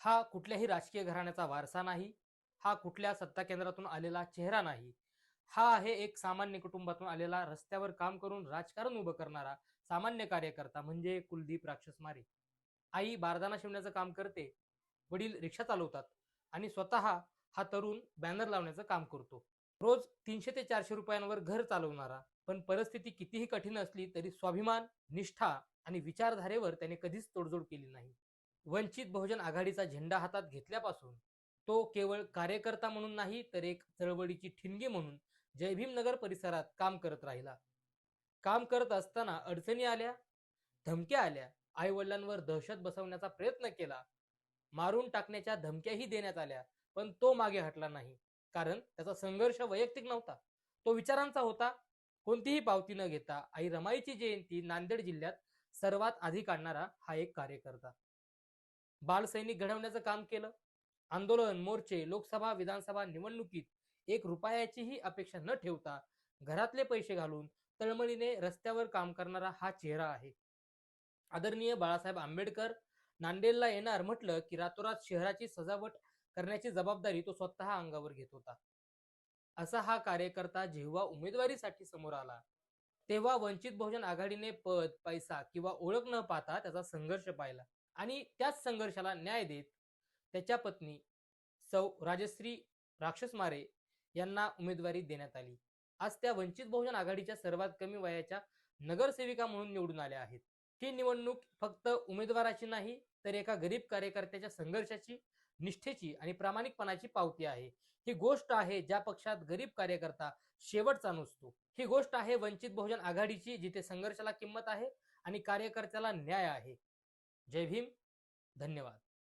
हा कुठल्याही राजकीय घराण्याचा वारसा नाही हा कुठल्या सत्ता केंद्रातून आलेला चेहरा नाही हा आहे एक सामान्य कुटुंबातून आलेला रस्त्यावर काम करून राजकारण उभं करणारा सामान्य कार्यकर्ता म्हणजे कुलदीप राक्षस मारे. आई बारदाना शिवण्याचं काम करते वडील रिक्षा चालवतात आणि स्वतः हा तरुण बॅनर लावण्याचं काम करतो. रोज तीनशे ते चारशे रुपयांवर घर चालवणारा पण परिस्थिती कितीही कठीण असली तरी स्वाभिमान निष्ठा आणि विचारधारेवर त्याने कधीच तोडजोड केली नाही. वंचित बहुजन आघाडीचा झेंडा हातात घेतल्यापासून तो केवळ कार्यकर्ता म्हणून नाही तर एक चळवळीची ठिणगी म्हणून जयभीम नगर परिसरात काम करत राहिला. काम करत असताना अडचणी आल्या धमक्या आल्या आई वडिलांवर दहशत बसवण्याचा प्रयत्न केला. मारून टाकण्याच्या धमक्याही देण्यात आल्या पण तो मागे हटला नाही कारण त्याचा संघर्ष वैयक्तिक नव्हता. तो विचारांचा होता कोणतीही पावती न घेता आई रमाईची जयंती नांदेड जिल्ह्यात सर्वात आधी काढणारा हा एक कार्यकर्ता. बालसैनिक घडवण्याचं काम केलं. आंदोलन मोर्चे लोकसभा विधानसभा निवडणुकीत एक रुपयाचीही अपेक्षा न ठेवता घरातले पैसे घालून तळमळीने रस्त्यावर काम करणारा हा चेहरा आहे. आदरणीय बाळासाहेब आंबेडकर नांदेडला येणार म्हटलं की रातोरात शहराची सजावट करण्याची जबाबदारी तो स्वतः अंगावर घेत होता. असा हा कार्यकर्ता जेव्हा उमेदवारीसाठी समोर आला तेव्हा वंचित बहुजन आघाडीने पद पैसा किंवा ओळख न पाहता त्याचा संघर्ष पाहिला. आणि त्याच संघर्षाला न्याय देत त्याच्या पत्नी सौ राजश्री राक्षस मारे यांना उमेदवारी देण्यात आली. आज त्या वंचित बहुजन आघाडीच्या सर्वात कमी वयाच्या नगरसेविका म्हणून निवडून आल्या आहेत. ही निवडणूक फक्त उमेदवाराची नाही तर एका गरीब कार्यकर्त्याच्या संघर्षाची निष्ठेची आणि प्रामाणिकपणाची पावती आहे. ही गोष्ट आहे ज्या पक्षात गरीब कार्यकर्ता शेवटचा नसतो. ही गोष्ट आहे वंचित बहुजन आघाडीची जिथे संघर्षाला किंमत आहे आणि कार्यकर्त्याला न्याय आहे. जय भीम धन्यवाद.